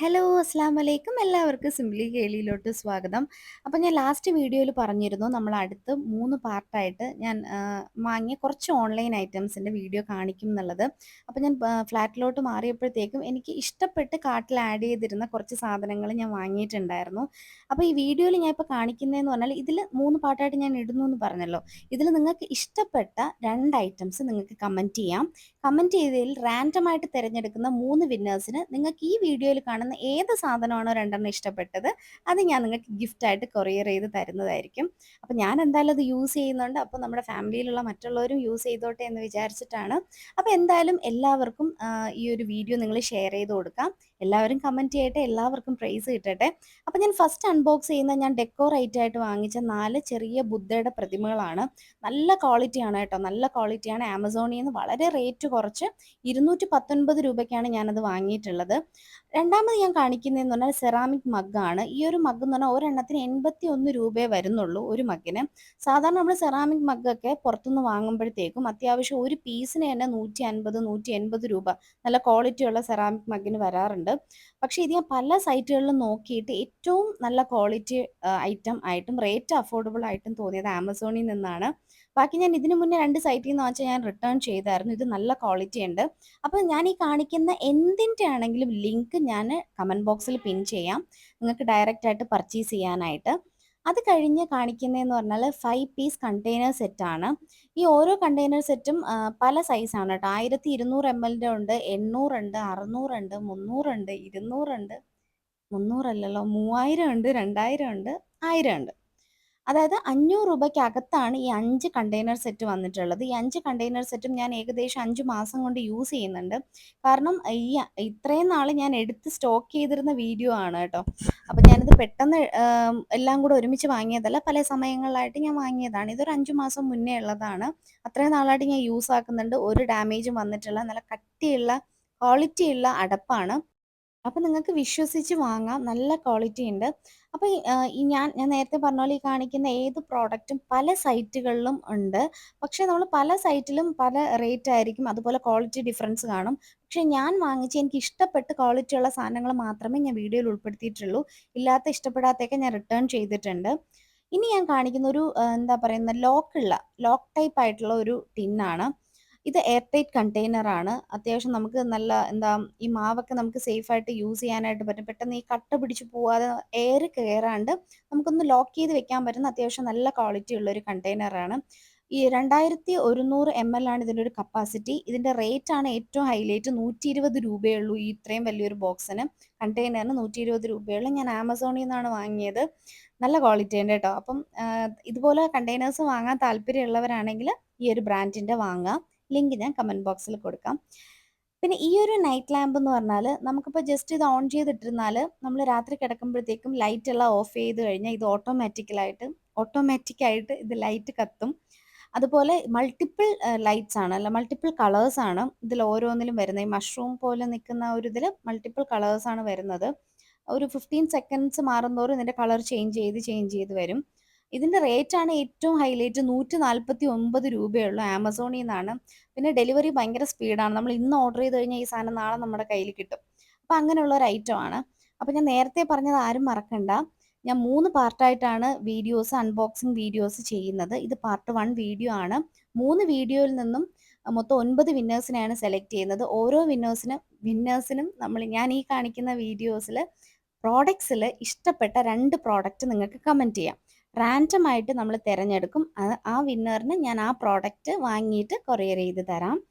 Hello അസ്സാം വലൈക്കും എല്ലാവർക്കും സിംപ്ലി കേളിയിലോട്ട് സ്വാഗതം. അപ്പം ഞാൻ ലാസ്റ്റ് വീഡിയോയിൽ പറഞ്ഞിരുന്നു നമ്മൾ അടുത്ത് മൂന്ന് പാർട്ടായിട്ട് ഞാൻ വാങ്ങിയ കുറച്ച് ഓൺലൈൻ ഐറ്റംസിന്റെ വീഡിയോ കാണിക്കും എന്നുള്ളത്. അപ്പം ഞാൻ ഫ്ലാറ്റിലോട്ട് മാറിയപ്പോഴത്തേക്കും എനിക്ക് ഇഷ്ടപ്പെട്ട് കാർട്ടിൽ ആഡ് ചെയ്തിരുന്ന കുറച്ച് സാധനങ്ങൾ ഞാൻ വാങ്ങിയിട്ടുണ്ടായിരുന്നു. അപ്പോൾ ഈ വീഡിയോയിൽ ഞാൻ ഇപ്പോൾ കാണിക്കുന്നതെന്ന് പറഞ്ഞാൽ ഇതിൽ മൂന്ന് പാർട്ടായിട്ട് ഞാൻ ഇടുന്നു എന്ന് പറഞ്ഞല്ലോ. ഇതിൽ നിങ്ങൾക്ക് ഇഷ്ടപ്പെട്ട രണ്ട് ഐറ്റംസ് നിങ്ങൾക്ക് കമന്റ് ചെയ്യാം. കമന്റ് ചെയ്തതിൽ റാൻഡമായിട്ട് തിരഞ്ഞെടുക്കുന്ന മൂന്ന് വിന്നേഴ്സിന് നിങ്ങൾക്ക് ഈ വീഡിയോയിൽ ഏത് സാധനമാണോ രണ്ടെണ്ണം ഇഷ്ടപ്പെട്ടത് അത് ഞാൻ നിങ്ങൾക്ക് ഗിഫ്റ്റായിട്ട് കൊറിയർ ചെയ്ത് തരുന്നതായിരിക്കും. അപ്പോൾ ഞാൻ എന്തായാലും അത് യൂസ് ചെയ്യുന്നുണ്ട്. അപ്പോൾ നമ്മുടെ ഫാമിലിയിലുള്ള മറ്റുള്ളവരും യൂസ് ചെയ്തോട്ടെ എന്ന് വിചാരിച്ചിട്ടാണ്. അപ്പോൾ എന്തായാലും എല്ലാവർക്കും ഈ ഒരു വീഡിയോ നിങ്ങൾ ഷെയർ ചെയ്ത് കൊടുക്കാം. എല്ലാവരും കമന്റ് ചെയ്യട്ടെ എല്ലാവർക്കും പ്രൈസ് കിട്ടട്ടെ. അപ്പോൾ ഞാൻ ഫസ്റ്റ് അൺബോക്സ് ചെയ്യുന്ന ഞാൻ ഡെക്കോറേറ്റ് ആയിട്ട് വാങ്ങിച്ച നാല് ചെറിയ ബുദ്ധയുടെ പ്രതിമകളാണ്. നല്ല ക്വാളിറ്റിയാണ് കേട്ടോ. നല്ല ക്വാളിറ്റിയാണ് ആമസോണിൽ നിന്ന് വളരെ റേറ്റ് കുറച്ച് ഇരുന്നൂറ്റി പത്തൊൻപത് രൂപയ്ക്കാണ് ഞാനത് വാങ്ങിയിട്ടുള്ളത്. രണ്ടാമത് ഞാൻ കാണിക്കുന്നതെന്ന് പറഞ്ഞാൽ സെറാമിക് മഗ്ഗാണ് ഈ ഒരു മഗ് എന്ന് പറഞ്ഞാൽ ഒരെണ്ണത്തിന് എൺപത്തി ഒന്ന് രൂപയെ വരുന്നുള്ളൂ ഒരു മഗ്ഗിന് സാധാരണ നമ്മൾ സെറാമിക് മഗ്ഗൊക്കെ പുറത്തുനിന്ന് വാങ്ങുമ്പോഴത്തേക്കും അത്യാവശ്യം ഒരു പീസിന് തന്നെ നൂറ്റി അൻപത് നൂറ്റി എൺപത് രൂപ നല്ല ക്വാളിറ്റിയുള്ള സെറാമിക് മഗ്ഗിന് വരാറുണ്ട്. പക്ഷേ ഇത് ഞാൻ പല സൈറ്റുകളിലും നോക്കിയിട്ട് ഏറ്റവും നല്ല ക്വാളിറ്റി ഐറ്റം ആയിട്ടും റേറ്റ് അഫോർഡബിൾ ആയിട്ടും തോന്നിയത് ആമസോണിൽ നിന്നാണ്. ബാക്കി ഞാൻ ഇതിനു മുന്നേ രണ്ട് സൈറ്റിൽ നിന്ന് വെച്ചാൽ ഞാൻ റിട്ടേൺ ചെയ്തായിരുന്നു. ഇത് നല്ല ക്വാളിറ്റി ഉണ്ട്. അപ്പോൾ ഞാൻ ഈ കാണിക്കുന്ന എന്തിന്റെ ആണെങ്കിലും ലിങ്ക് ഞാൻ കമന്റ് ബോക്സിൽ പിൻ ചെയ്യാം. നിങ്ങൾക്ക് ഡയറക്റ്റ് ആയിട്ട് പർച്ചേസ് ചെയ്യാനായിട്ട്. അത് കഴിഞ്ഞ് കാണിക്കുന്നതെന്ന് പറഞ്ഞാൽ ഫൈവ് പീസ് കണ്ടെയ്നർ സെറ്റാണ് ഈ ഓരോ കണ്ടെയ്നർ സെറ്റും പല സൈസാണ് കേട്ടോ. ആയിരത്തി ഇരുന്നൂറ് എം എല്ലിന്റെ ഉണ്ട് എണ്ണൂറുണ്ട് അറുന്നൂറുണ്ട് മുന്നൂറുണ്ട് ഇരുന്നൂറുണ്ട് മുന്നൂറല്ലല്ലോ മൂവായിരം ഉണ്ട് രണ്ടായിരം ഉണ്ട് ആയിരം ഉണ്ട്. അതായത് അഞ്ഞൂറ് രൂപയ്ക്കകത്താണ് ഈ അഞ്ച് കണ്ടെയ്നർ സെറ്റ് വന്നിട്ടുള്ളത്. ഈ അഞ്ച് കണ്ടെയ്നർ സെറ്റും ഞാൻ ഏകദേശം അഞ്ച് മാസം കൊണ്ട് യൂസ് ചെയ്യുന്നുണ്ട്. കാരണം ഈ ഇത്രയും നാൾ ഞാൻ എടുത്ത് സ്റ്റോക്ക് ചെയ്തിരുന്ന വീഡിയോ ആണ് കേട്ടോ. അപ്പം ഞാനിത് പെട്ടെന്ന് എല്ലാം കൂടെ ഒരുമിച്ച് വാങ്ങിയതല്ല പല സമയങ്ങളിലായിട്ട് ഞാൻ വാങ്ങിയതാണ്. ഇതൊരു അഞ്ച് മാസം മുന്നേ ഉള്ളതാണ്. അത്രയും നാളായിട്ട് ഞാൻ യൂസ് ആക്കുന്നുണ്ട്. ഒരു ഡാമേജും വന്നിട്ടില്ല. നല്ല കട്ടിയുള്ള ക്വാളിറ്റി ഉള്ള അടപ്പാണ്. അപ്പം നിങ്ങൾക്ക് വിശ്വസിച്ച് വാങ്ങാം. നല്ല ക്വാളിറ്റി ഉണ്ട്. അപ്പോൾ ഈ ഞാൻ ഞാൻ നേരത്തെ പറഞ്ഞ പോലെ ഈ കാണിക്കുന്ന ഏത് പ്രോഡക്റ്റും പല സൈറ്റുകളിലും ഉണ്ട്. പക്ഷേ നമ്മൾ പല സൈറ്റിലും പല റേറ്റ് ആയിരിക്കും. അതുപോലെ ക്വാളിറ്റി ഡിഫറൻസ് കാണും. പക്ഷേ ഞാൻ വാങ്ങിച്ച് എനിക്ക് ഇഷ്ടപ്പെട്ട് ക്വാളിറ്റി ഉള്ള സാധനങ്ങൾ മാത്രമേ ഞാൻ വീഡിയോയിൽ ഉൾപ്പെടുത്തിയിട്ടുള്ളൂ. ഇല്ലാത്ത ഇഷ്ടപ്പെടാത്തൊക്കെ ഞാൻ റിട്ടേൺ ചെയ്തിട്ടുണ്ട്. ഇനി ഞാൻ കാണിക്കുന്ന ഒരു എന്താ പറയുന്ന ലോക്കുള്ള ലോക്ക് ടൈപ്പ് ആയിട്ടുള്ള ഒരു ടിന്നാണ്. ഇത് എയർ ടൈറ്റ് കണ്ടെയ്നർ ആണ് അത്യാവശ്യം നമുക്ക് നല്ല എന്താ ഈ മാവൊക്കെ നമുക്ക് സേഫ് ആയിട്ട് യൂസ് ചെയ്യാനായിട്ട് പറ്റും. പെട്ടെന്ന് ഈ കട്ട പിടിച്ച് പോവാതെ എയർ കയറാണ്ട് നമുക്കൊന്ന് ലോക്ക് ചെയ്ത് വെക്കാൻ പറ്റുന്ന അത്യാവശ്യം നല്ല ക്വാളിറ്റി ഉള്ള ഒരു കണ്ടെയ്നറാണ്. ഈ രണ്ടായിരത്തി ഒരുന്നൂറ് എം എൽ ആണ് ഇതിന്റെ ഒരു കപ്പാസിറ്റി. ഇതിന്റെ റേറ്റ് ആണ് ഏറ്റവും ഹൈലൈറ്റ്. നൂറ്റി ഇരുപത് രൂപയുള്ളൂ ഈ ഇത്രയും വലിയൊരു ബോക്സിന്. കണ്ടെയ്നറിന് നൂറ്റി ഇരുപത് രൂപയുള്ളൂ. ഞാൻ ആമസോണിൽ നിന്നാണ് വാങ്ങിയത്. നല്ല ക്വാളിറ്റി ഉണ്ട് കേട്ടോ. അപ്പം ഇതുപോലെ കണ്ടെയ്നേഴ്സ് വാങ്ങാൻ താല്പര്യമുള്ളവരാണെങ്കിൽ ഈ ഒരു ബ്രാൻഡിന്റെ വാങ്ങാം. ലിങ്ക് ഞാൻ കമന്റ് ബോക്സിൽ കൊടുക്കാം. പിന്നെ ഈ ഒരു നൈറ്റ് ലാമ്പ് എന്ന് പറഞ്ഞാൽ നമുക്കിപ്പോൾ ജസ്റ്റ് ഇത് ഓൺ ചെയ്തിട്ടിരുന്നാൽ നമ്മൾ രാത്രി കിടക്കുമ്പോഴത്തേക്കും ലൈറ്റ് എല്ലാം ഓഫ് ചെയ്ത് കഴിഞ്ഞാൽ ഇത് ഓട്ടോമാറ്റിക്കലായിട്ട് ഓട്ടോമാറ്റിക്കായിട്ട് ഇത് ലൈറ്റ് കത്തും. അതുപോലെ മൾട്ടിപ്പിൾ ലൈറ്റ്സ് ആണ് അല്ല മൾട്ടിപ്പിൾ കളേഴ്സ് ആണ് ഇതിൽ ഓരോന്നിലും വരുന്നത്. ഈ മഷ്റൂം പോലെ നിൽക്കുന്ന ഒരു ഇതിൽ മൾട്ടിപ്പിൾ കളേഴ്സ് ആണ് വരുന്നത്. ഒരു ഫിഫ്റ്റീൻ സെക്കൻഡ്സ് മാറുന്നതോറും ഇതിന്റെ കളർ ചേഞ്ച് ചെയ്ത് ചേഞ്ച് ചെയ്ത് വരും. ഇതിന്റെ റേറ്റ് ആണ് ഏറ്റവും ഹൈലൈറ്റ് നൂറ്റി നാൽപ്പത്തി ഒമ്പത് രൂപയുള്ളൂ ആമസോണിൽ നിന്നാണ്. പിന്നെ ഡെലിവറി ഭയങ്കര സ്പീഡാണ് നമ്മൾ ഇന്ന് ഓർഡർ ചെയ്ത് കഴിഞ്ഞാൽ ഈ സാധനം നാളെ നമ്മുടെ കയ്യിൽ കിട്ടും. അപ്പോൾ അങ്ങനെയുള്ള ഒരു ഐറ്റം ആണ്. അപ്പോൾ ഞാൻ നേരത്തെ പറഞ്ഞത് ആരും മറക്കണ്ട. ഞാൻ മൂന്ന് പാർട്ടായിട്ടാണ് വീഡിയോസ് അൺബോക്സിങ് വീഡിയോസ് ചെയ്യുന്നത്. ഇത് പാർട്ട് വൺ വീഡിയോ ആണ്. മൂന്ന് വീഡിയോയിൽ നിന്നും മൊത്തം ഒൻപത് വിന്നേഴ്സിനെയാണ് സെലക്ട് ചെയ്യുന്നത്. ഓരോ വിന്നേഴ്സിനും വിന്നേഴ്സിനും നമ്മൾ ഞാൻ ഈ കാണിക്കുന്ന വീഡിയോസിൽ പ്രോഡക്ട്സിൽ ഇഷ്ടപ്പെട്ട രണ്ട് പ്രോഡക്റ്റ് നിങ്ങൾക്ക് കമന്റ് ചെയ്യാം. റാൻഡം ആയിട്ട് നമ്മൾ തിരഞ്ഞെടുക്കും. ആ- വിന്നറിന് ഞാൻ ആ പ്രോഡക്റ്റ് വാങ്ങിയിട്ട് കൊറിയർ ചെയ്ത് തരാം.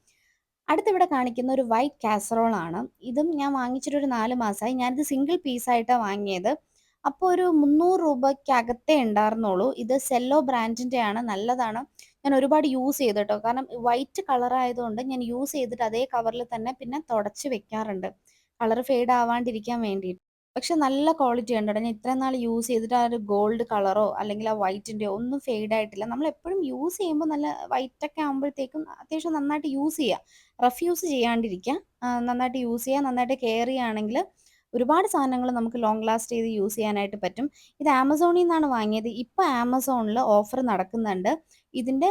അടുത്തിവിടെ കാണിക്കുന്ന ഒരു വൈറ്റ് കാസറോൾ ആണ്. ഇതും ഞാൻ വാങ്ങിച്ചിട്ട് ഒരു നാല് മാസമായി ഞാനിത് സിംഗിൾ പീസായിട്ടാണ് വാങ്ങിയത്. അപ്പോൾ ഒരു മുന്നൂറ് രൂപയ്ക്കകത്തേ ഉണ്ടായിരുന്നുള്ളൂ. ഇത് സെല്ലോ ബ്രാൻഡിന്റെ ആണ് നല്ലതാണ്. ഞാൻ ഒരുപാട് യൂസ് ചെയ്തു കേട്ടോ കാരണം വൈറ്റ് കളർ ആയതുകൊണ്ട് ഞാൻ യൂസ് ചെയ്തിട്ട് അതേ കവറിൽ തന്നെ പിന്നെ തുടച്ച് വെക്കാറുണ്ട്. കളർ ഫെയ്ഡ് ആവാണ്ടിരിക്കാൻ വേണ്ടിയിട്ട്. പക്ഷെ നല്ല ക്വാളിറ്റി ഉണ്ട് ഞാൻ ഇത്രയും നാൾ യൂസ് ചെയ്തിട്ട് ആ ഒരു ഗോൾഡ് കളറോ അല്ലെങ്കിൽ ആ വൈറ്റിന്റെയോ ഒന്നും ഫെയ്ഡ് ആയിട്ടില്ല. നമ്മൾ എപ്പോഴും യൂസ് ചെയ്യുമ്പോൾ നല്ല വൈറ്റ് ഒക്കെ ആകുമ്പോഴത്തേക്കും അത്യാവശ്യം നന്നായിട്ട് യൂസ് ചെയ്യുക റഫ് യൂസ് ചെയ്യാണ്ടിരിക്കുക നന്നായിട്ട് യൂസ് ചെയ്യുക നന്നായിട്ട് കെയർ ചെയ്യുകയാണെങ്കിൽ ഒരുപാട് സാധനങ്ങൾ നമുക്ക് ലോങ് ലാസ്റ്റ് ചെയ്ത് യൂസ് ചെയ്യാനായിട്ട് പറ്റും. ഇത് ആമസോണിൽ നിന്നാണ് വാങ്ങിയത്. ഇപ്പോൾ ആമസോണിൽ ഓഫർ നടക്കുന്നുണ്ട്. ഇതിന്റെ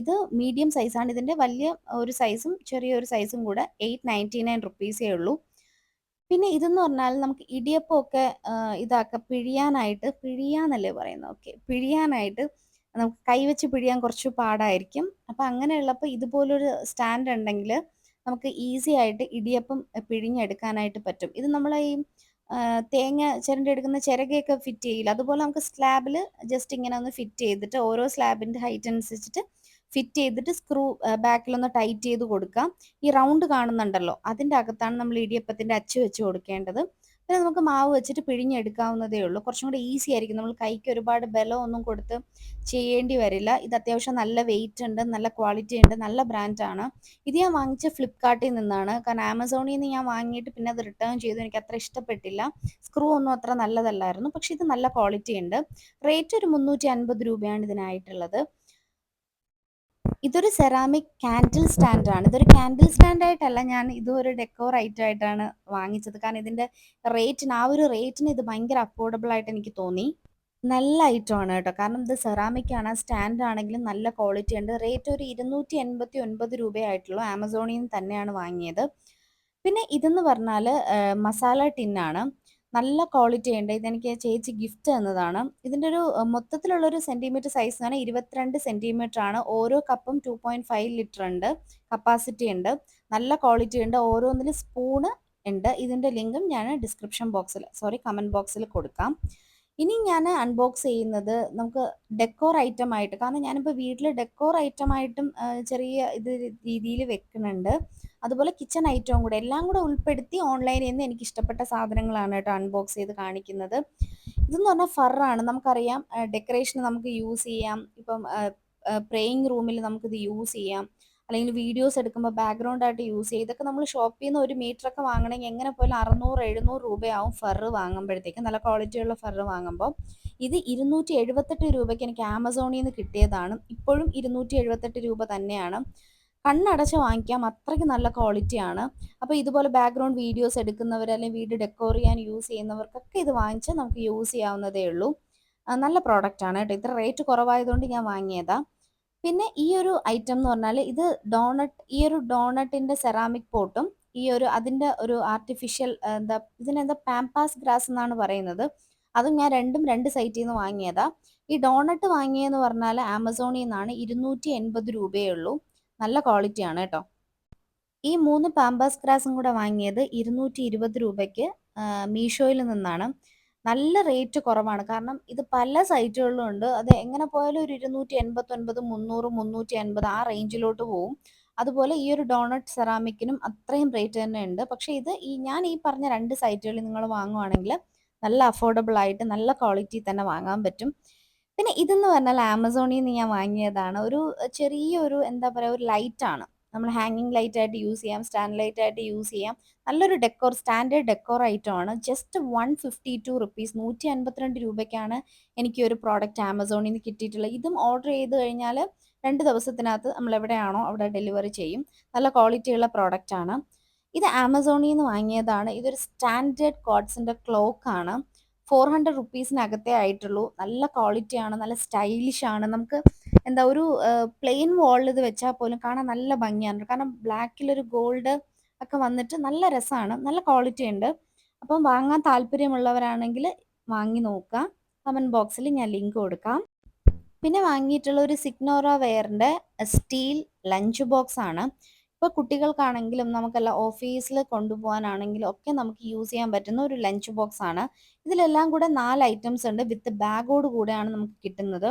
ഇത് മീഡിയം സൈസാണ് ഇതിന്റെ വലിയ ഒരു സൈസും ചെറിയൊരു സൈസും കൂടെ എയ്റ്റ് നയന്റി നയൻ റുപ്പീസേ ഉള്ളൂ. പിന്നെ ഇതെന്ന് പറഞ്ഞാൽ നമുക്ക് ഇടിയപ്പം ഒക്കെ ഇതാക്ക. പിഴിയാനായിട്ട് പിഴിയാന്നല്ലേ പറയുന്നത്. ഓക്കെ. പിഴിയാനായിട്ട് നമുക്ക് കൈവച്ച് പിഴിയാൻ കുറച്ച് പാടായിരിക്കും. അപ്പം അങ്ങനെയുള്ളപ്പോൾ ഇതുപോലൊരു സ്റ്റാൻഡ് ഉണ്ടെങ്കിൽ നമുക്ക് ഈസി ആയിട്ട് ഇടിയപ്പം പിഴിഞ്ഞെടുക്കാനായിട്ട് പറ്റും. ഇത് നമ്മൾ ഈ തേങ്ങ ചിരണ്ടെടുക്കുന്ന ചിരകയൊക്കെ ഫിറ്റ് ചെയ്യില്ല? അതുപോലെ നമുക്ക് സ്ലാബിൽ ജസ്റ്റ് ഇങ്ങനെ ഒന്ന് ഫിറ്റ് ചെയ്തിട്ട് ഓരോ സ്ലാബിന്റെ ഹൈറ്റ് അനുസരിച്ചിട്ട് ഫിറ്റ് ചെയ്തിട്ട് സ്ക്രൂ ബാക്കിലൊന്ന് ടൈറ്റ് ചെയ്ത് കൊടുക്കാം. ഈ റൗണ്ട് കാണുന്നുണ്ടല്ലോ അതിന്റെ അകത്താണ് നമ്മൾ ഇടിയപ്പത്തിന്റെ അച്ച് വെച്ച് കൊടുക്കേണ്ടത്. പിന്നെ നമുക്ക് മാവ് വെച്ചിട്ട് പിഴിഞ്ഞെടുക്കാവുന്നതേ ഉള്ളൂ. കുറച്ചും കൂടി ഈസി ആയിരിക്കും. നമ്മൾ കൈക്ക് ഒരുപാട് ബലമൊന്നും കൊടുത്ത് ചെയ്യേണ്ടി വരില്ല. ഇത് അത്യാവശ്യം നല്ല വെയിറ്റ് ഉണ്ട് നല്ല ക്വാളിറ്റി ഉണ്ട് നല്ല ബ്രാൻഡാണ് ഇത് ഞാൻ വാങ്ങിച്ച ഫ്ലിപ്കാർട്ടിൽ നിന്നാണ്. കാരണം ആമസോണിൽ നിന്ന് ഞാൻ വാങ്ങിയിട്ട് പിന്നെ അത് റിട്ടേൺ ചെയ്തു. എനിക്ക് അത്ര ഇഷ്ടപ്പെട്ടില്ല. സ്ക്രൂ ഒന്നും അത്ര നല്ലതല്ലായിരുന്നു. പക്ഷേ ഇത് നല്ല ക്വാളിറ്റി ഉണ്ട്. റേറ്റ് ഒരു മുന്നൂറ്റി അൻപത് രൂപയാണ് ഇതിനായിട്ടുള്ളത്. ഇതൊരു സെറാമിക് കാൻഡിൽ സ്റ്റാൻഡാണ് ഇതൊരു കാൻഡിൽ സ്റ്റാൻഡ് ആയിട്ടല്ല ഞാൻ ഇതൊരു ഡെക്കോർ ഐറ്റം ആയിട്ടാണ് വാങ്ങിച്ചത്. കാരണം ഇതിന്റെ റേറ്റിന് ആ ഒരു റേറ്റിന് ഇത് ഭയങ്കര അഫോർഡബിൾ ആയിട്ട് എനിക്ക് തോന്നി. നല്ല ഐറ്റം ആണ് കേട്ടോ. കാരണം ഇത് സെറാമിക് ആണ് സ്റ്റാൻഡ് ആണെങ്കിലും നല്ല ക്വാളിറ്റി ഉണ്ട്. റേറ്റ് ഒരു ഇരുന്നൂറ്റി എൺപത്തി ഒൻപത് രൂപയായിട്ടുള്ളൂ ആമസോണിൽ നിന്ന് തന്നെയാണ് വാങ്ങിയത്. പിന്നെ ഇതെന്ന് പറഞ്ഞാൽ മസാല ടിന്നാണ്. നല്ല ക്വാളിറ്റി ഉണ്ട്. ഇതെനിക്ക് ചേച്ചി ഗിഫ്റ്റ് തന്നതാണ്. ഇതിന്റെ ഒരു മൊത്തത്തിലുള്ള ഒരു സെന്റിമീറ്റർ സൈസ് എന്ന് പറഞ്ഞാൽ ഇരുപത്തിരണ്ട് സെന്റിമീറ്റർ ആണ്. ഓരോ കപ്പും ടു പോയിന്റ് ഫൈവ് ലിറ്റർ ഉണ്ട്. കപ്പാസിറ്റി ഉണ്ട്. നല്ല ക്വാളിറ്റി ഉണ്ട്. ഓരോന്നിലും സ്പൂണ് ഉണ്ട്. ഇതിന്റെ ലിങ്കും ഞാൻ ഡിസ്ക്രിപ്ഷൻ ബോക്സിൽ സോറി കമന്റ് ബോക്സിൽ കൊടുക്കാം. ഇനി ഞാൻ അൺബോക്സ് ചെയ്യുന്നത് നമുക്ക് ഡെക്കോർ ഐറ്റം ആയിട്ട് കാരണം ഞാനിപ്പോൾ വീട്ടിൽ ഡെക്കോർ ഐറ്റം ആയിട്ടും ചെറിയ ഇത് രീതിയിൽ വെക്കുന്നുണ്ട്. അതുപോലെ കിച്ചൺ ഐറ്റവും കൂടെ എല്ലാം കൂടെ ഉൾപ്പെടുത്തി ഓൺലൈനിൽ നിന്ന് എനിക്ക് ഇഷ്ടപ്പെട്ട സാധനങ്ങളാണ് കേട്ടോ അൺബോക്സ് ചെയ്ത് കാണിക്കുന്നത്. ഇതെന്ന് പറഞ്ഞാൽ ഫറാണ് നമുക്കറിയാം ഡെക്കറേഷന് നമുക്ക് യൂസ് ചെയ്യാം. ഇപ്പം പ്രേയിങ് റൂമിൽ നമുക്കിത് യൂസ് ചെയ്യാം. അല്ലെങ്കിൽ വീഡിയോസ് എടുക്കുമ്പോൾ ബാക്ക്ഗ്രൗണ്ട് ആയിട്ട് യൂസ് ചെയ്യും. ഇതൊക്കെ നമ്മൾ ഷോപ്പിൽ നിന്ന് ഒരു മീറ്റർ ഒക്കെ വാങ്ങണമെങ്കിൽ എങ്ങനെ പോലും അറുന്നൂറ് എഴുന്നൂറ് രൂപയാവും ഫറ് വാങ്ങുമ്പോഴത്തേക്ക്. നല്ല ക്വാളിറ്റിയുള്ള ഫറ് വാങ്ങുമ്പോൾ. ഇത് ഇരുന്നൂറ്റി എഴുപത്തെട്ട് രൂപയ്ക്ക് എനിക്ക് ആമസോണിൽ നിന്ന് കിട്ടിയതാണ്. ഇപ്പോഴും ഇരുന്നൂറ്റി എഴുപത്തെട്ട് രൂപ തന്നെയാണ്. കണ്ണടച്ച് വാങ്ങിക്കാം. അത്രയ്ക്ക് നല്ല ക്വാളിറ്റിയാണ് അപ്പോൾ ഇതുപോലെ ബാക്ക്ഗ്രൗണ്ട് വീഡിയോസ് എടുക്കുന്നവർ അല്ലെങ്കിൽ വീട് ഡെക്കോർ ചെയ്യാൻ യൂസ് ചെയ്യുന്നവർക്കൊക്കെ ഇത് വാങ്ങിച്ച് നമുക്ക് യൂസ് ചെയ്യാവുന്നതേ ഉള്ളൂ. നല്ല പ്രോഡക്റ്റാണ് കേട്ടോ. ഇത്ര റേറ്റ് കുറവായതുകൊണ്ട് ഞാൻ വാങ്ങിയതാണ് പിന്നെ ഈ ഒരു ഐറ്റം എന്ന് പറഞ്ഞാൽ ഇത് ഡോണട്ട് ഈ ഒരു ഡോണട്ടിന്റെ സെറാമിക് പോട്ടും ഈ ഒരു അതിന്റെ ഒരു ആർട്ടിഫിഷ്യൽ എന്താ ഇതിനെന്താ പാമ്പാസ് ഗ്രാസ് എന്നാണ് പറയുന്നത്. അതും ഞാൻ രണ്ടും രണ്ട് സൈറ്റിൽ നിന്ന് വാങ്ങിയതാ. ഈ ഡോണട്ട് വാങ്ങിയെന്ന് പറഞ്ഞാൽ ആമസോണിൽ നിന്നാണ് ഇരുന്നൂറ്റി എൺപത് രൂപയേ ഉള്ളൂ. നല്ല ക്വാളിറ്റിയാണ് കേട്ടോ. ഈ മൂന്ന് പാമ്പാസ് ഗ്രാസും കൂടെ വാങ്ങിയത് ഇരുന്നൂറ്റി ഇരുപത് രൂപയ്ക്ക് മീഷോയിൽ നിന്നാണ്. നല്ല റേറ്റ് കുറവാണ്. കാരണം ഇത് പല സൈറ്റുകളിലും ഉണ്ട്. അത് എങ്ങനെ പോയാലും ഒരു ഇരുന്നൂറ്റി എൺപത്തൊൻപത് മുന്നൂറ് മുന്നൂറ്റി അൻപത് ആ റേഞ്ചിലോട്ട് പോവും. അതുപോലെ ഈ ഒരു ഡോണട്ട് സെറാമിക്കിനും അത്രയും റേറ്റ് തന്നെ ഉണ്ട്. പക്ഷേ ഇത് ഈ ഞാൻ ഈ പറഞ്ഞ രണ്ട് സൈറ്റുകളിൽ നിങ്ങൾ വാങ്ങുവാണെങ്കിൽ നല്ല അഫോർഡബിൾ ആയിട്ട് നല്ല ക്വാളിറ്റി തന്നെ വാങ്ങാൻ പറ്റും. പിന്നെ ഇതെന്ന് പറഞ്ഞാൽ ആമസോണിൽ നിന്ന് ഞാൻ വാങ്ങിയതാണ്. ഒരു ചെറിയൊരു എന്താ പറയുക ഒരു ലൈറ്റ് ആണ്. നമ്മൾ ഹാങ്ങിങ് ലൈറ്റ് ആയിട്ട് യൂസ് ചെയ്യാം സ്റ്റാൻഡ് ലൈറ്റ് ആയിട്ട് യൂസ് ചെയ്യാം. നല്ലൊരു ഡെക്കോർ സ്റ്റാൻഡേർഡ് ഡെക്കോർ ഐറ്റം ആണ്. Just one fifty two rupees നൂറ്റി അൻപത്തിരണ്ട് രൂപയ്ക്കാണ് എനിക്ക് ഒരു പ്രോഡക്റ്റ് ആമസോണിൽ നിന്ന് കിട്ടിയിട്ടുള്ളത്. ഇതും ഓർഡർ ചെയ്ത് കഴിഞ്ഞാൽ രണ്ട് ദിവസത്തിനകത്ത് നമ്മൾ എവിടെയാണോ അവിടെ ഡെലിവറി ചെയ്യും. നല്ല ക്വാളിറ്റിയുള്ള ആണ്. ഇത് ആമസോണിൽ നിന്ന് വാങ്ങിയതാണ്. ഇതൊരു സ്റ്റാൻഡേർഡ് കോഡ്സിന്റെ ക്ലോക്ക് ആണ്. ഫോർ ഹൺഡ്രഡ് റുപ്പീസിനകത്തേ ആയിട്ടുള്ളൂ. നല്ല ക്വാളിറ്റിയാണ് നല്ല സ്റ്റൈലിഷ് ആണ്. നമുക്ക് എന്താ ഒരു പ്ലെയിൻ വാളിൽ ഇത് വെച്ചാൽ പോലും കാണാൻ നല്ല ഭംഗിയാണ്. കാരണം ബ്ലാക്കിലൊരു ഗോൾഡ് ഒക്കെ വന്നിട്ട് നല്ല രസമാണ് നല്ല ക്വാളിറ്റി ഉണ്ട്. അപ്പം വാങ്ങാൻ താല്പര്യമുള്ളവരാണെങ്കിൽ വാങ്ങി നോക്കുക. കമന്റ് ബോക്സിൽ ഞാൻ ലിങ്ക് കൊടുക്കാം. പിന്നെ വാങ്ങിയിട്ടുള്ള ഒരു സിഗ്നോറ വെയറിന്റെ സ്റ്റീൽ ലഞ്ച് ബോക്സ് ആണ്. ഇപ്പോൾ കുട്ടികൾക്കാണെങ്കിലും നമുക്കല്ല ഓഫീസിൽ കൊണ്ടുപോകാനാണെങ്കിലും ഒക്കെ നമുക്ക് യൂസ് ചെയ്യാൻ പറ്റുന്ന ഒരു ലഞ്ച് ബോക്സ് ആണ്. ഇതിലെല്ലാം കൂടെ നാല് ഐറ്റംസ് ഉണ്ട്. വിത്ത് ബാഗോട് കൂടെയാണ് നമുക്ക് കിട്ടുന്നത്.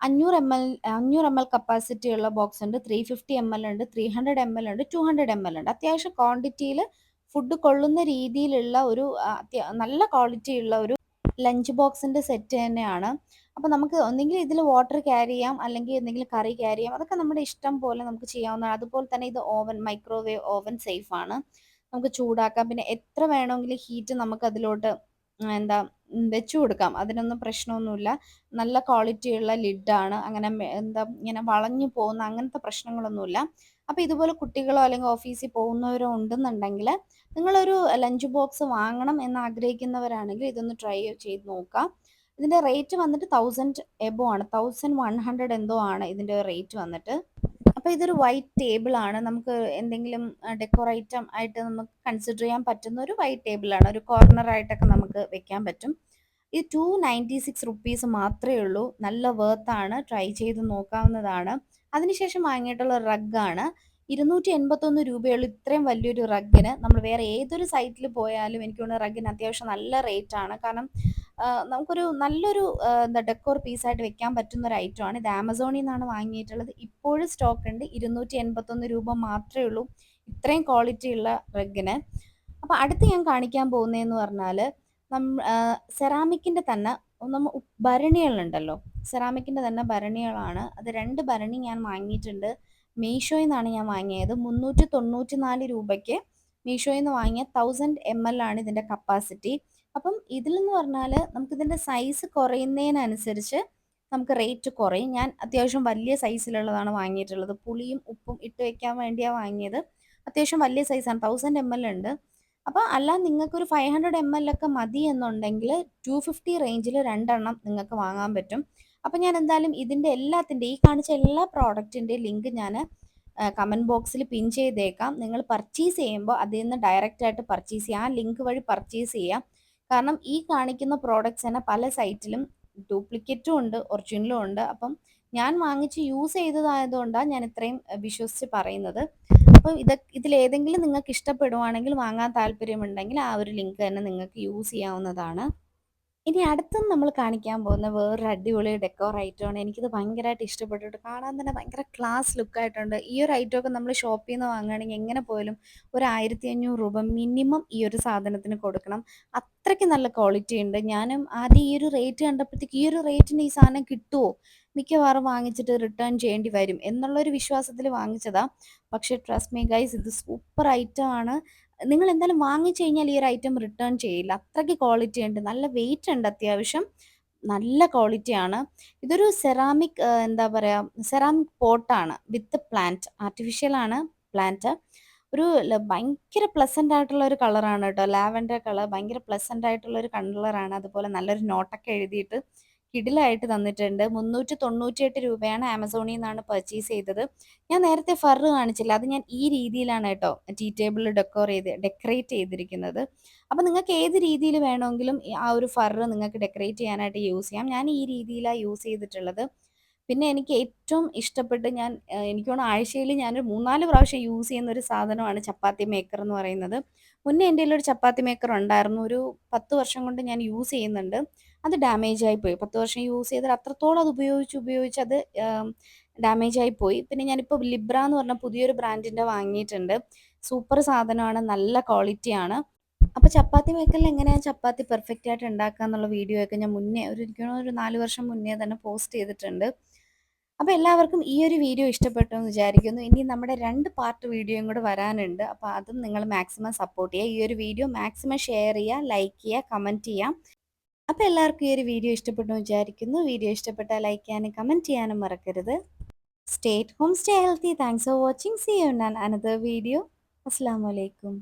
അഞ്ഞൂറ് എം എൽ അഞ്ഞൂറ് എം എൽ കപ്പാസിറ്റി ഉള്ള ബോക്സ് ഉണ്ട്. ത്രീ ഫിഫ്റ്റി എം എൽ ഉണ്ട്. ത്രീ ഹൺഡ്രഡ് എം എൽ ഉണ്ട്. ടു ഹൺഡ്രഡ് എം എൽ ഉണ്ട്. അത്യാവശ്യം ക്വാണ്ടിറ്റിയിൽ ഫുഡ് കൊള്ളുന്ന രീതിയിലുള്ള ഒരു നല്ല ക്വാളിറ്റി ഉള്ള ഒരു ലഞ്ച് ബോക്സിന്റെ സെറ്റ് തന്നെയാണ്. അപ്പോൾ നമുക്ക് ഒന്നെങ്കിൽ ഇതിൽ വാട്ടർ ക്യാരി ചെയ്യാം അല്ലെങ്കിൽ എന്തെങ്കിലും കറി ക്യാരി ചെയ്യാം. അതൊക്കെ നമ്മുടെ ഇഷ്ടം പോലെ നമുക്ക് ചെയ്യാവുന്നതാണ്. അതുപോലെ തന്നെ ഇത് ഓവൻ മൈക്രോവേവ് ഓവൻ സേഫ് ആണ്. നമുക്ക് ചൂടാക്കാം. പിന്നെ എത്ര വേണമെങ്കിലും ഹീറ്റ് നമുക്ക് അതിലോട്ട് എന്താ വെച്ചു കൊടുക്കാം. അതിനൊന്നും പ്രശ്നമൊന്നുമില്ല. നല്ല ക്വാളിറ്റിയുള്ള ലിഡാണ് അങ്ങനെ എന്താ ഇങ്ങനെ വളഞ്ഞു പോകുന്ന അങ്ങനത്തെ പ്രശ്നങ്ങളൊന്നുമില്ല. അപ്പോൾ ഇതുപോലെ കുട്ടികളോ അല്ലെങ്കിൽ ഓഫീസിൽ പോകുന്നവരോ ഉണ്ടെന്നുണ്ടെങ്കിൽ നിങ്ങളൊരു ലഞ്ച് ബോക്സ് വാങ്ങണം എന്ന് ആഗ്രഹിക്കുന്നവരാണെങ്കിൽ ഇതൊന്ന് ട്രൈ ചെയ്ത് നോക്കാം. ഇതിന്റെ റേറ്റ് വന്നിട്ട് തൗസൻഡ് എബോ ആണ്. തൗസൻഡ് വൺ ഹൺഡ്രഡ് എന്തോ ആണ് ഇതിന്റെ റേറ്റ് വന്നിട്ട്. അപ്പോൾ ഇതൊരു വൈറ്റ് ടേബിൾ ആണ്. നമുക്ക് എന്തെങ്കിലും ഡെക്കോറേറ്റം ആയിട്ട് നമുക്ക് കൺസിഡർ ചെയ്യാൻ പറ്റുന്ന ഒരു വൈറ്റ് ടേബിൾ ആണ്. ഒരു കോർണർ ആയിട്ടൊക്കെ നമുക്ക് വെക്കാൻ പറ്റും. ഇത് ടു നയന്റി സിക്സ് റുപ്പീസ് മാത്രമേ ഉള്ളൂ. നല്ല വേർത്താണ് ട്രൈ ചെയ്ത് നോക്കാവുന്നതാണ്. അതിനുശേഷം വാങ്ങിയിട്ടുള്ള റഗ്ഗാണ് ഇരുന്നൂറ്റി എൺപത്തൊന്ന് രൂപയുള്ള ഇത്രയും വലിയൊരു റഗ്ഗിന് നമ്മൾ വേറെ ഏതൊരു സൈറ്റിൽ പോയാലും എനിക്ക് തോന്നുന്നു റഗ്ഗിന് അത്യാവശ്യം നല്ല റേറ്റ് ആണ്. കാരണം നമുക്കൊരു നല്ലൊരു എന്താ ഡെക്കോർ പീസായിട്ട് വെക്കാൻ പറ്റുന്ന ഒരു ഐറ്റം ആണ്. ഇത് ആമസോണിൽ നിന്നാണ് വാങ്ങിയിട്ടുള്ളത്. ഇപ്പോഴും സ്റ്റോക്ക് ഉണ്ട്. ഇരുന്നൂറ്റി എൺപത്തൊന്ന് രൂപ മാത്രമേ ഉള്ളൂ. ഇത്രയും ക്വാളിറ്റി ഉള്ള റഗ്ഗിന് അപ്പോൾ അടുത്ത് ഞാൻ കാണിക്കാൻ പോകുന്നതെന്ന് പറഞ്ഞാൽ സെറാമിക്കിന്റെ തന്നെ നമ്മ ഭരണികളുണ്ടല്ലോ. സെറാമിക്കിന്റെ തന്നെ ഭരണികളാണ്. അത് രണ്ട് ഭരണി ഞാൻ വാങ്ങിയിട്ടുണ്ട്. മീഷോയിൽ നിന്നാണ് ഞാൻ വാങ്ങിയത്. മുന്നൂറ്റി തൊണ്ണൂറ്റി നാല് രൂപയ്ക്ക് മീഷോയിൽ നിന്ന് വാങ്ങിയ തൗസൻഡ് എം എൽ ആണ് ഇതിന്റെ കപ്പാസിറ്റി അപ്പം ഇതിലെന്ന് പറഞ്ഞാൽ നമുക്കിതിന്റെ സൈസ് കുറയുന്നതിനനുസരിച്ച് നമുക്ക് റേറ്റ് കുറയും. ഞാൻ അത്യാവശ്യം വലിയ സൈസിലുള്ളതാണ് വാങ്ങിയിട്ടുള്ളത്. പുളിയും ഉപ്പും ഇട്ട് വെക്കാൻ വേണ്ടിയാണ് വാങ്ങിയത്. അത്യാവശ്യം വലിയ സൈസാണ് തൗസൻഡ് എം എൽ ഉണ്ട്. അപ്പോൾ അല്ല നിങ്ങൾക്കൊരു ഫൈവ് ഹൺഡ്രഡ് എം എൽ ഒക്കെ മതി എന്നുണ്ടെങ്കിൽ ടു ഫിഫ്റ്റി റേഞ്ചിൽ രണ്ടെണ്ണം നിങ്ങൾക്ക് വാങ്ങാൻ പറ്റും. അപ്പോൾ ഞാൻ എന്തായാലും ഇതിന്റെ എല്ലാത്തിന്റെ ഈ കാണിച്ച എല്ലാ പ്രോഡക്റ്റിന്റെ ലിങ്ക് ഞാൻ കമന്റ് ബോക്സിൽ പിൻ ചെയ്തേക്കാം. നിങ്ങൾ പർച്ചേസ് ചെയ്യുമ്പോൾ അതിൽ നിന്ന് ഡയറക്റ്റ് ആയിട്ട് പർച്ചേസ് ചെയ്യാം. ആ ലിങ്ക് വഴി പർച്ചേസ് ചെയ്യാം. കാരണം ഈ കാണിക്കുന്ന പ്രോഡക്റ്റ്സ് തന്നെ പല സൈറ്റിലും ഡ്യൂപ്ലിക്കേറ്റും ഉണ്ട് ഒറിജിനലും ഉണ്ട്. അപ്പം ഞാൻ വാങ്ങിച്ച് യൂസ് ചെയ്തതായതുകൊണ്ടാണ് ഞാൻ ഇത്രയും വിശ്വസിച്ച് പറയുന്നത്. അപ്പോൾ ഇത് ഇതിലേതെങ്കിലും നിങ്ങൾക്ക് ഇഷ്ടപ്പെടുവാണെങ്കിൽ വാങ്ങാൻ താല്പര്യമുണ്ടെങ്കിൽ ആ ഒരു ലിങ്ക് തന്നെ നിങ്ങൾക്ക് യൂസ് ചെയ്യാവുന്നതാണ്. ഇനി അടുത്തും നമ്മൾ കാണിക്കാൻ പോകുന്ന വേറൊരു അടിപൊളി ഡെക്കോർ ഐറ്റമാണ് എനിക്കിത് ഭയങ്കരമായിട്ട് ഇഷ്ടപ്പെട്ടിട്ട് കാണാൻ തന്നെ ഭയങ്കര ക്ലാസ് ലുക്കായിട്ടുണ്ട് ഈ ഒരു ഐറ്റമൊക്കെ നമ്മൾ ഷോപ്പിൽ നിന്ന് വാങ്ങുകയാണെങ്കിൽ എങ്ങനെ പോയാലും ഒരു ആയിരത്തി അഞ്ഞൂറ് രൂപ മിനിമം ഈ ഒരു സാധനത്തിന് കൊടുക്കണം. അത്രയ്ക്ക് നല്ല ക്വാളിറ്റി ഉണ്ട്. ഞാനും ആദ്യം ഈ ഒരു റേറ്റ് കണ്ടപ്പോഴത്തേക്ക് ഈ ഒരു റേറ്റിന് ഈ സാധനം കിട്ടുമോ മിക്കവാറും വാങ്ങിച്ചിട്ട് റിട്ടേൺ ചെയ്യേണ്ടി വരും. എന്നുള്ളൊരു വിശ്വാസത്തിൽ വാങ്ങിച്ചതാ. പക്ഷേ ട്രസ്റ്റ് മീ ഗൈസ് ഇത് സൂപ്പർ ഐറ്റം ആണ്. നിങ്ങൾ എന്തായാലും വാങ്ങിച്ചു കഴിഞ്ഞാൽ ഈ ഒരു ഐറ്റം റിട്ടേൺ ചെയ്യില്ല. അത്രയ്ക്ക് ക്വാളിറ്റി ഉണ്ട്. നല്ല വെയിറ്റ് ഉണ്ട് അത്യാവശ്യം. നല്ല ക്വാളിറ്റി ആണ്. ഇതൊരു സെറാമിക് എന്താ പറയുക സെറാമിക് പോട്ടാണ് വിത്ത് പ്ലാന്റ് ആർട്ടിഫിഷ്യൽ ആണ് പ്ലാന്റ് ഒരു ഭയങ്കര പ്ലസന്റ് ആയിട്ടുള്ള ഒരു കളറാണ് കേട്ടോ. ലാവൻഡർ കളർ ഭയങ്കര പ്ലസന്റ് ആയിട്ടുള്ള ഒരു കളറാണ് അതുപോലെ നല്ലൊരു നോട്ടൊക്കെ എഴുതിയിട്ട് കിടിലായിട്ട് തന്നിട്ടുണ്ട്. മുന്നൂറ്റി തൊണ്ണൂറ്റിയെട്ട് രൂപയാണ് ആമസോണിൽ നിന്നാണ് പർച്ചേസ് ചെയ്തത്. ഞാൻ നേരത്തെ ഫർ കാണിച്ചില്ല. അത് ഞാൻ ഈ രീതിയിലാണ് കേട്ടോ ടീ ടേബിളിൽ ഡെക്കോർ ചെയ്ത് ഡെക്കറേറ്റ് ചെയ്തിരിക്കുന്നത്. അപ്പോൾ നിങ്ങൾക്ക് ഏത് രീതിയിൽ വേണമെങ്കിലും ആ ഒരു ഫർ നിങ്ങൾക്ക് ഡെക്കറേറ്റ് ചെയ്യാനായിട്ട് യൂസ് ചെയ്യാം. ഞാൻ ഈ രീതിയിലാണ് യൂസ് ചെയ്തിട്ടുള്ളത്. പിന്നെ എനിക്ക് ഏറ്റവും ഇഷ്ടപ്പെട്ട് ഞാൻ എനിക്ക് തോന്നുന്നു ആഴ്ചയിൽ ഞാനൊരു മൂന്നാൽ പ്രാവശ്യം യൂസ് ചെയ്യുന്ന ഒരു സാധനമാണ് ചപ്പാത്തി മേക്കർ എന്ന് പറയുന്നത്. മുന്നേ എന്റെ ഒരു ചപ്പാത്തി മേക്കർ ഉണ്ടായിരുന്നു. ഒരു പത്ത് വർഷം കൊണ്ട് ഞാൻ യൂസ് ചെയ്യുന്നുണ്ട്. അത് ഡാമേജ് ആയി പോയി. പത്ത് വർഷം യൂസ് ചെയ്തിട്ട് അത്രത്തോളം അത് ഉപയോഗിച്ച് ഉപയോഗിച്ച് അത് ഡാമേജ് ആയി പോയി. പിന്നെ ഞാനിപ്പോൾ ലിബ്ര എന്ന് പറഞ്ഞ പുതിയൊരു ബ്രാൻഡിന്റെ വാങ്ങിയിട്ടുണ്ട്. സൂപ്പർ സാധനമാണ്. നല്ല ക്വാളിറ്റിയാണ് അപ്പോൾ ചപ്പാത്തി മേക്കറിൽ എങ്ങനെയാണ് ചപ്പാത്തി പെർഫെക്റ്റ് ആയിട്ട് ഉണ്ടാക്കുക എന്നുള്ള വീഡിയോ ഒക്കെ ഞാൻ മുന്നേ ഒരു ഒരു നാല് വർഷം മുന്നേ തന്നെ പോസ്റ്റ് ചെയ്തിട്ടുണ്ട്. അപ്പോൾ എല്ലാവർക്കും ഈ ഒരു വീഡിയോ ഇഷ്ടപ്പെട്ടു എന്ന് വിചാരിക്കുന്നു. ഇനി നമ്മുടെ രണ്ട് പാർട്ട് വീഡിയോയും കൂടെ വരാനുണ്ട്. അപ്പോൾ അതും നിങ്ങൾ മാക്സിമം സപ്പോർട്ട് ചെയ്യുക. ഈ ഒരു വീഡിയോ മാക്സിമം ഷെയർ ചെയ്യുക ലൈക്ക് ചെയ്യുക കമന്റ് ചെയ്യാം അപ്പോൾ എല്ലാവർക്കും ഈ ഒരു വീഡിയോ ഇഷ്ടപ്പെട്ടു എന്ന് വിചാരിക്കുന്നു. വീഡിയോ ഇഷ്ടപ്പെട്ടാൽ ലൈക്ക് ചെയ്യാനും കമന്റ് ചെയ്യാനും മറക്കരുത്. State home stay healthy thanks for watching see you another video അസ്സാം വലൈക്കും